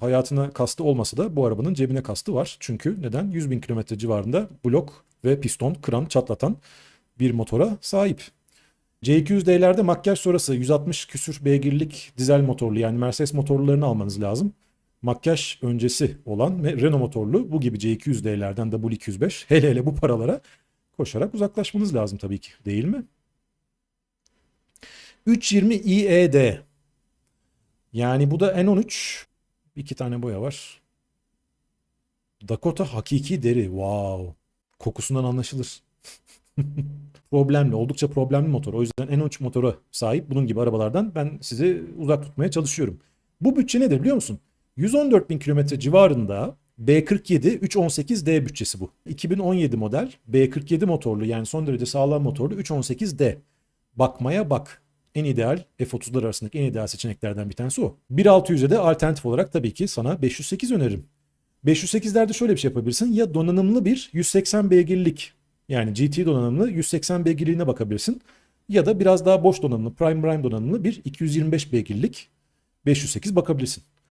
hayatına kastı olmasa da bu arabanın cebine kastı var. Çünkü neden? 100 bin kilometre civarında blok ve piston, kran çatlatan bir motora sahip. C200D'lerde makyaj sonrası 160 küsür beygirlik dizel motorlu yani Mercedes motorlarını almanız lazım. Makyaj öncesi olan Renault motorlu bu gibi C200D'lerden W205 hele hele bu paralara koşarak uzaklaşmanız lazım tabii ki değil mi? 320 IED yani bu da N13 iki tane boya var. Dakota hakiki deri wow kokusundan anlaşılır. problemli, oldukça problemli motor. O yüzden N13 motora sahip bunun gibi arabalardan ben sizi uzak tutmaya çalışıyorum. Bu bütçe nedir biliyor musun? 114 bin kilometre civarında B47 318D bütçesi bu. 2017 model B47 motorlu yani son derece sağlam motorlu 318D. Bakmaya bak. En ideal F30'lar arasındaki en ideal seçeneklerden bir tanesi o. 1.600'e de alternatif olarak tabii ki sana 508 öneririm. 508'lerde şöyle bir şey yapabilirsin. Ya donanımlı bir 180 beygirlik yani GT donanımlı 180 beygirliğine bakabilirsin. Ya da biraz daha boş donanımlı Prime Prime donanımlı bir 225 beygirlik 508 bakabilirsin.